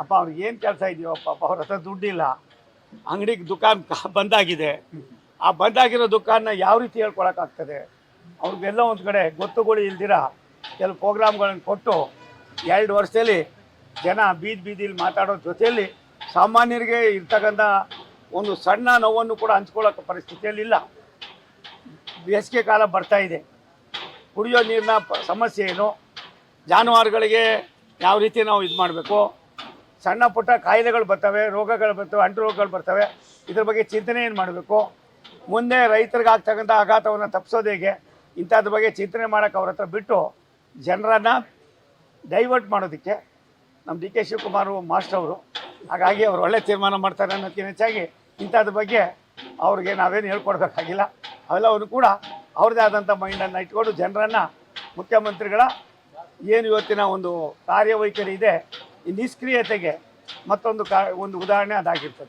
ಅಪ್ಪ ಅವ್ರಿಗೆ ಏನು ಕೆಲಸ ಇದೆಯೋ, ಪಾಪ ಅವ್ರ ಹತ್ರ ದುಡ್ಡಿಲ್ಲ. ಅಂಗಡಿಗೆ ದುಕಾನ್ ಬಂದಾಗಿದೆ. ಆ ಬಂದಾಗಿರೋ ದುಕಾನ್ನ ಯಾವ ರೀತಿ ಹೇಳ್ಕೊಳಕ್ಕಾಗ್ತದೆ ಅವ್ರಿಗೆಲ್ಲ ಒಂದು ಕಡೆ ಗೊತ್ತುಗಳು ಇಲ್ದಿರ? ಕೆಲವು ಪ್ರೋಗ್ರಾಮ್ಗಳನ್ನು ಕೊಟ್ಟು ಎರಡು ವರ್ಷದಲ್ಲಿ ಜನ ಬೀದಿ ಬೀದಿಲಿ ಮಾತಾಡೋ ಜೊತೆಯಲ್ಲಿ ಸಾಮಾನ್ಯರಿಗೆ ಇರ್ತಕ್ಕಂಥ ಒಂದು ಸಣ್ಣ ನೋವನ್ನು ಕೂಡ ಹಂಚ್ಕೊಳ್ಳೋಕೆ ಪರಿಸ್ಥಿತಿಯಲ್ಲಿ ಇಲ್ಲ. ಬೇಸಿಗೆ ಕಾಲ ಬರ್ತಾ ಇದೆ. ಕುಡಿಯೋ ನೀರಿನ ಸಮಸ್ಯೆ ಏನು? ಜಾನುವಾರುಗಳಿಗೆ ಯಾವ ರೀತಿ ನಾವು ಇದು ಮಾಡಬೇಕು? ಸಣ್ಣ ಪುಟ್ಟ ಕಾಯಿಲೆಗಳು ಬರ್ತವೆ, ರೋಗಗಳು ಬರ್ತವೆ ಅಂಟು ರೋಗಗಳು ಬರ್ತವೆ. ಇದ್ರ ಬಗ್ಗೆ ಚಿಂತನೆ ಏನು ಮಾಡಬೇಕು? ಮುಂದೆ ರೈತರಿಗೆ ಆಗ್ತಕ್ಕಂಥ ಆಘಾತವನ್ನು ತಪ್ಪಿಸೋದು ಹೇಗೆ? ಇಂಥದ್ರ ಬಗ್ಗೆ ಚಿಂತನೆ ಮಾಡೋಕ್ಕೆ ಅವ್ರ ಹತ್ರ ಬಿಟ್ಟು ಜನರನ್ನು ಡೈವರ್ಟ್ ಮಾಡೋದಕ್ಕೆ ನಮ್ಮ ಡಿ ಕೆ ಶಿವಕುಮಾರ್ ಮಾಸ್ಟರ್ ಅವರು. ಹಾಗಾಗಿ ಅವ್ರು ಒಳ್ಳೆ ತೀರ್ಮಾನ ಮಾಡ್ತಾರೆ ಅನ್ನೋದಕ್ಕಿಂತ ಹೆಚ್ಚಾಗಿ ಇಂಥದ್ರ ಬಗ್ಗೆ ಅವ್ರಿಗೆ ನಾವೇನು ಹೇಳ್ಕೊಡ್ಬೇಕಾಗಿಲ್ಲ. ಅವೆಲ್ಲವನ್ನು ಕೂಡ ಅವ್ರದ್ದೇ ಆದಂಥ ಮೈಂಡನ್ನು ಇಟ್ಕೊಂಡು ಜನರನ್ನು ಮುಖ್ಯಮಂತ್ರಿಗಳ ಏನು ಇವತ್ತಿನ ಒಂದು ಕಾರ್ಯವೈಖರಿ ಇದೆ ಈ ನಿಷ್ಕ್ರಿಯತೆಗೆ ಮತ್ತೊಂದು ಕಾ ಒಂದು ಉದಾಹರಣೆ ಅದಾಗಿರ್ತದೆ.